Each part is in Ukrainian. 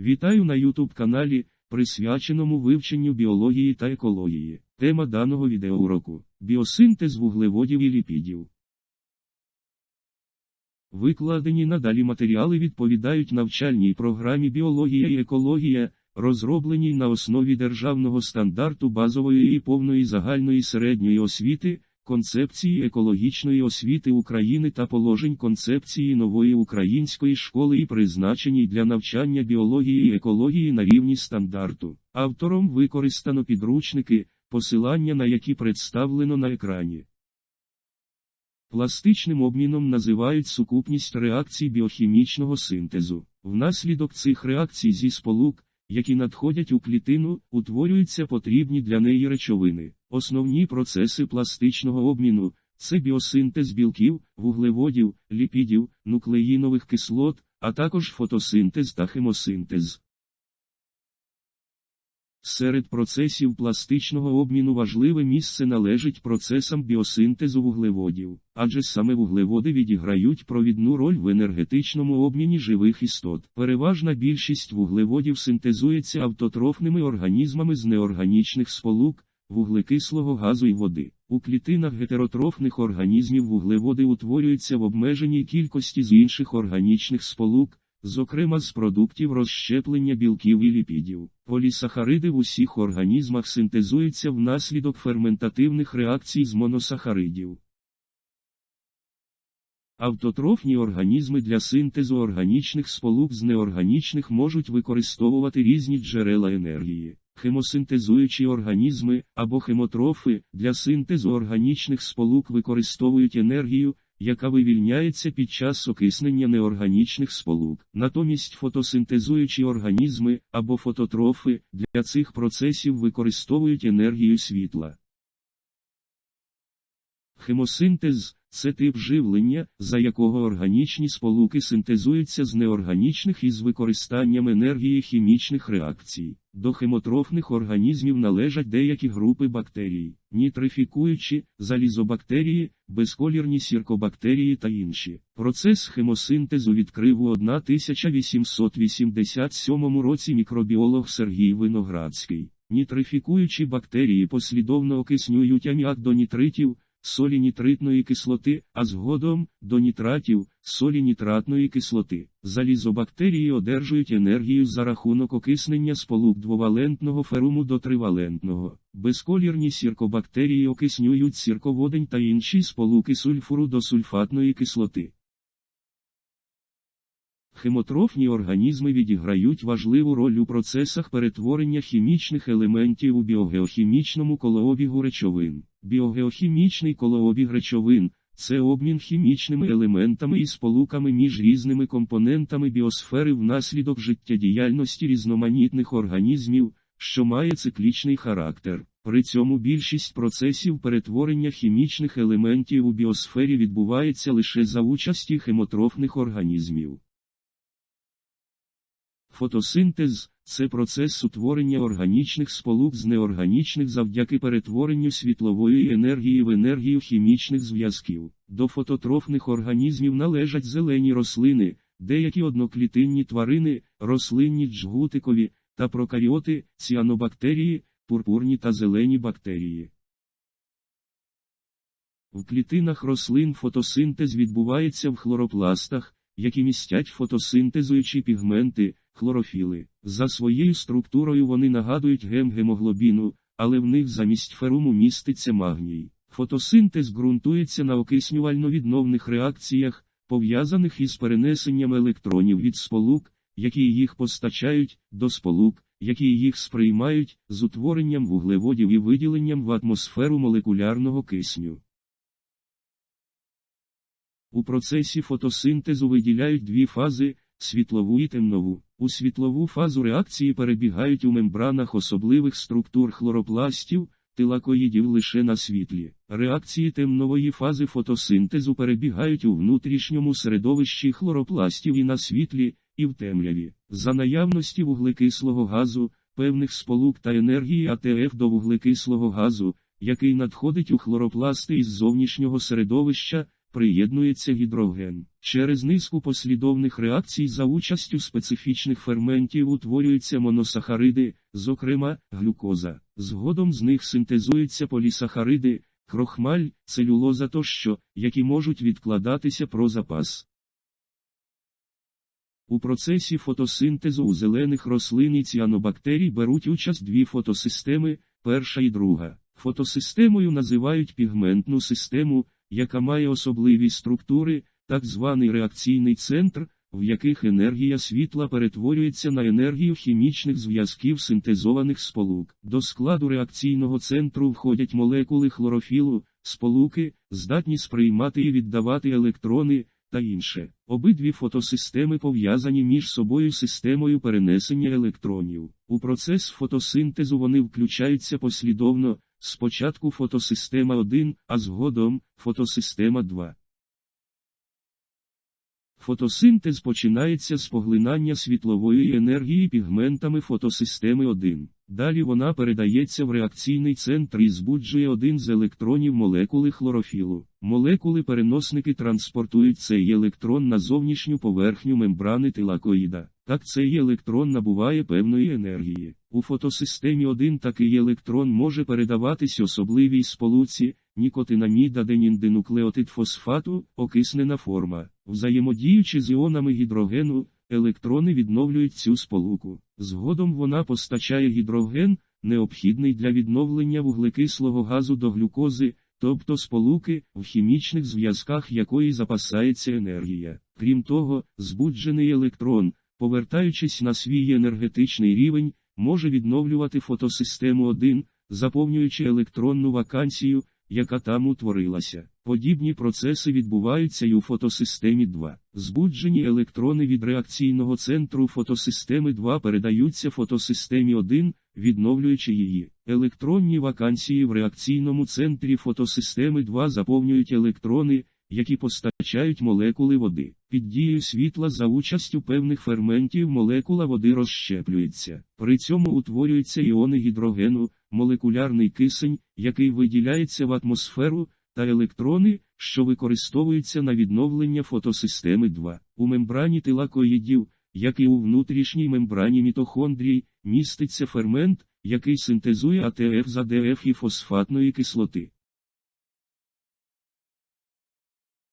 Вітаю на YouTube каналі, присвяченому вивченню біології та екології. Тема даного відеоуроку – біосинтез вуглеводів і ліпідів. Викладені надалі матеріали відповідають навчальній програмі біологія і екологія, розробленій на основі державного стандарту базової і повної загальної середньої освіти, концепції екологічної освіти України та положень концепції нової української школи і призначеній для навчання біології і екології на рівні стандарту. Автором використано підручники, посилання на які представлено на екрані. Пластичним обміном називають сукупність реакцій біохімічного синтезу. Внаслідок цих реакцій зі сполук, які надходять у клітину, утворюються потрібні для неї речовини. Основні процеси пластичного обміну це біосинтез білків, вуглеводів, ліпідів, нуклеїнових кислот, а також фотосинтез та хемосинтез. Серед процесів пластичного обміну важливе місце належить процесам біосинтезу вуглеводів, адже саме вуглеводи відіграють провідну роль в енергетичному обміні живих істот. Переважна більшість вуглеводів синтезується автотрофними організмами з неорганічних сполук, вуглекислого газу і води. У клітинах гетеротрофних організмів вуглеводи утворюються в обмеженій кількості з інших органічних сполук, зокрема з продуктів розщеплення білків і ліпідів. Полісахариди в усіх організмах синтезуються внаслідок ферментативних реакцій з моносахаридів. Автотрофні організми для синтезу органічних сполук з неорганічних можуть використовувати різні джерела енергії. Хемосинтезуючі організми або хемотрофи для синтезу органічних сполук використовують енергію, яка вивільняється під час окиснення неорганічних сполук. Натомість фотосинтезуючі організми або фототрофи для цих процесів використовують енергію світла. Хемосинтез це тип живлення, за якого органічні сполуки синтезуються з неорганічних із використанням енергії хімічних реакцій. До хемотрофних організмів належать деякі групи бактерій, нітрифікуючі, залізобактерії, безколірні сіркобактерії та інші. Процес хемосинтезу відкрив у 1887 році мікробіолог Сергій Виноградський. Нітрифікуючі бактерії послідовно окиснюють аміак до нітритів, солі нітритної кислоти, а згодом до нітратів, солі нітратної кислоти. Залізобактерії одержують енергію за рахунок окиснення сполук двовалентного феруму до тривалентного. Безколірні сіркобактерії окиснюють сірководень та інші сполуки сульфуру до сульфатної кислоти. Хемотрофні організми відіграють важливу роль у процесах перетворення хімічних елементів у біогеохімічному колообігу речовин. Біогеохімічний колообіг речовин це обмін хімічними елементами і сполуками між різними компонентами біосфери внаслідок життєдіяльності різноманітних організмів, що має циклічний характер. При цьому більшість процесів перетворення хімічних елементів у біосфері відбувається лише за участі хемотрофних організмів. Фотосинтез це процес утворення органічних сполук з неорганічних завдяки перетворенню світлової енергії в енергію хімічних зв'язків. До фототрофних організмів належать зелені рослини, деякі одноклітинні тварини, рослинні джгутикові та прокаріоти, ціанобактерії, пурпурні та зелені бактерії. В клітинах рослин фотосинтез відбувається в хлоропластах, які містять фотосинтезуючі пігменти, хлорофіли. За своєю структурою вони нагадують гем гемоглобіну, але в них замість феруму міститься магній. Фотосинтез ґрунтується на окиснювально-відновних реакціях, пов'язаних із перенесенням електронів від сполук, які їх постачають, до сполук, які їх сприймають, з утворенням вуглеводів і виділенням в атмосферу молекулярного кисню. У процесі фотосинтезу виділяють дві фази світлову і темнову. У світлову фазу реакції перебігають у мембранах особливих структур хлоропластів, тилакоїдів лише на світлі. Реакції темнової фази фотосинтезу перебігають у внутрішньому середовищі хлоропластів і на світлі, і в темряві. За наявності вуглекислого газу, певних сполук та енергії АТФ до вуглекислого газу, який надходить у хлоропласти із зовнішнього середовища, приєднується гідроген. Через низку послідовних реакцій за участю специфічних ферментів утворюються моносахариди, зокрема, глюкоза. Згодом з них синтезуються полісахариди, крохмаль, целюлоза тощо, які можуть відкладатися про запас. У процесі фотосинтезу у зелених рослин і ціанобактерій беруть участь дві фотосистеми, перша і друга. Фотосистемою називають пігментну систему, яка має особливі структури, так званий реакційний центр, в яких енергія світла перетворюється на енергію хімічних зв'язків синтезованих сполук. До складу реакційного центру входять молекули хлорофілу, сполуки, здатні сприймати і віддавати електрони та інше. Обидві фотосистеми пов'язані між собою системою перенесення електронів. У процес фотосинтезу вони включаються послідовно, спочатку фотосистема 1, а згодом фотосистема 2. Фотосинтез починається з поглинання світлової енергії пігментами фотосистеми 1. Далі вона передається в реакційний центр і збуджує один з електронів молекули хлорофілу. Молекули-переносники транспортують цей електрон на зовнішню поверхню мембрани тилакоїда. Так цей електрон набуває певної енергії. У фотосистемі 1 такий електрон може передаватись особливій сполуці, нікотинаміда деніндинуклеотид фосфату, окиснена форма. Взаємодіючи з іонами гідрогену, електрони відновлюють цю сполуку. Згодом вона постачає гідроген, необхідний для відновлення вуглекислого газу до глюкози, тобто сполуки, в хімічних зв'язках якої запасається енергія. Крім того, збуджений електрон, повертаючись на свій енергетичний рівень, може відновлювати фотосистему 1, заповнюючи електронну вакансію, яка там утворилася. Подібні процеси відбуваються й у фотосистемі 2. Збуджені електрони від реакційного центру фотосистеми 2 передаються фотосистемі 1, відновлюючи її. Електронні вакансії в реакційному центрі фотосистеми 2 заповнюють електрони, які постачають молекули води. Під дією світла за участю певних ферментів молекула води розщеплюється. При цьому утворюються іони гідрогену, молекулярний кисень, який виділяється в атмосферу, та електрони, що використовуються на відновлення фотосистеми 2. У мембрані тилакоїдів, як і у внутрішній мембрані мітохондрій, міститься фермент, який синтезує АТФ за ДФ і фосфатної кислоти.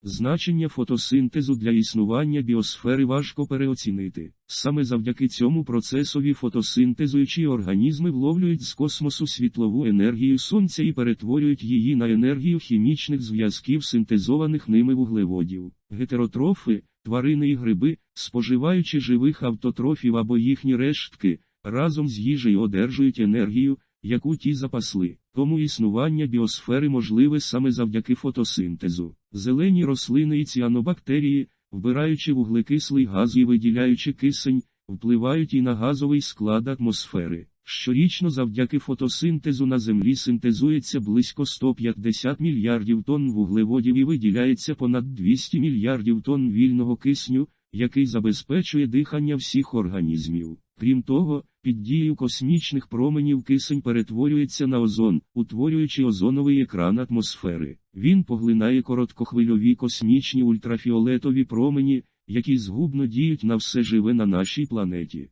Значення фотосинтезу для існування біосфери важко переоцінити. Саме завдяки цьому процесові фотосинтезуючі організми вловлюють з космосу світлову енергію сонця і перетворюють її на енергію хімічних зв'язків синтезованих ними вуглеводів. Гетеротрофи, тварини і гриби, споживаючи живих автотрофів або їхні рештки, разом з їжею одержують енергію, яку ті запасли. Тому існування біосфери можливе саме завдяки фотосинтезу. Зелені рослини і ціанобактерії, вбираючи вуглекислий газ і виділяючи кисень, впливають і на газовий склад атмосфери. Щорічно завдяки фотосинтезу на Землі синтезується близько 150 мільярдів тонн вуглеводів і виділяється понад 200 мільярдів тонн вільного кисню, який забезпечує дихання всіх організмів. Крім того, під дією космічних променів кисень перетворюється на озон, утворюючи озоновий екран атмосфери. Він поглинає короткохвильові космічні ультрафіолетові промені, які згубно діють на все живе на нашій планеті.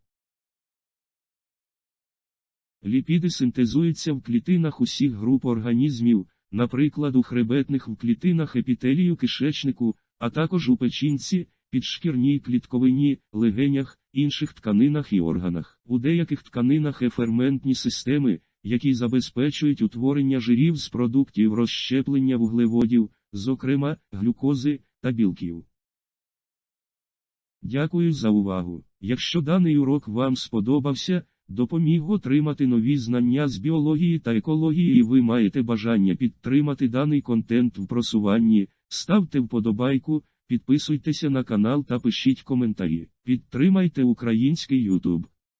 Ліпіди синтезуються в клітинах усіх груп організмів, наприклад, у хребетних в клітинах епітелію кишечнику, а також у печінці, підшкірній клітковині, легенях, інших тканинах і органах. У деяких тканинах є ферментні системи, які забезпечують утворення жирів з продуктів розщеплення вуглеводів, зокрема, глюкози та білків. Дякую за увагу. Якщо даний урок вам сподобався, допоміг отримати нові знання з біології та екології, і ви маєте бажання підтримати даний контент в просуванні, ставте вподобайку. Підписуйтеся на канал та пишіть коментарі. Підтримайте український YouTube.